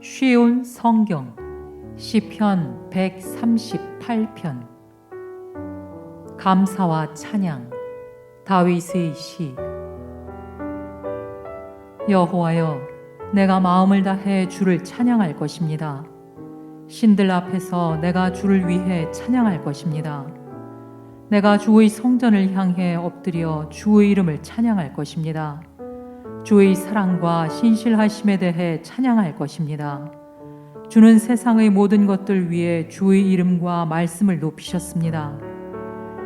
쉬운 성경 시편 138편 감사와 찬양 다윗의 시 여호와여 내가 마음을 다해 주를 찬양할 것입니다. 신들 앞에서 내가 주를 위해 찬양할 것입니다. 내가 주의 성전을 향해 엎드려 주의 이름을 찬양할 것입니다. 주의 사랑과 신실하심에 대해 찬양할 것입니다. 주는 세상의 모든 것들 위에 주의 이름과 말씀을 높이셨습니다.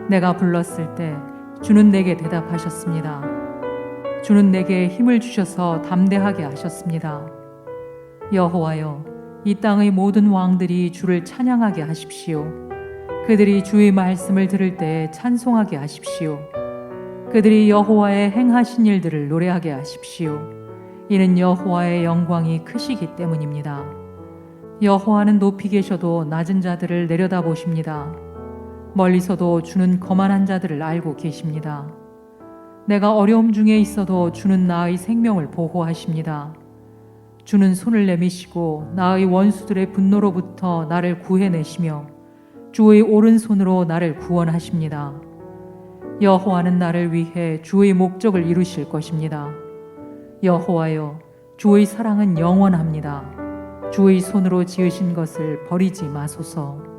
내가 불렀을 때 주는 내게 대답하셨습니다. 주는 내게 힘을 주셔서 담대하게 하셨습니다. 여호와여, 이 땅의 모든 왕들이 주를 찬양하게 하십시오. 그들이 주의 말씀을 들을 때 찬송하게 하십시오. 그들이 여호와의 행하신 일들을 노래하게 하십시오. 이는 여호와의 영광이 크시기 때문입니다. 여호와는 높이 계셔도 낮은 자들을 내려다보십니다. 멀리서도 주는 거만한 자들을 알고 계십니다. 내가 어려움 중에 있어도 주는 나의 생명을 보호하십니다. 주는 손을 내미시고 나의 원수들의 분노로부터 나를 구해내시며 주의 오른손으로 나를 구원하십니다. 여호와는 나를 위해 주의 목적을 이루실 것입니다. 여호와여, 주의 사랑은 영원합니다. 주의 손으로 지으신 것을 버리지 마소서.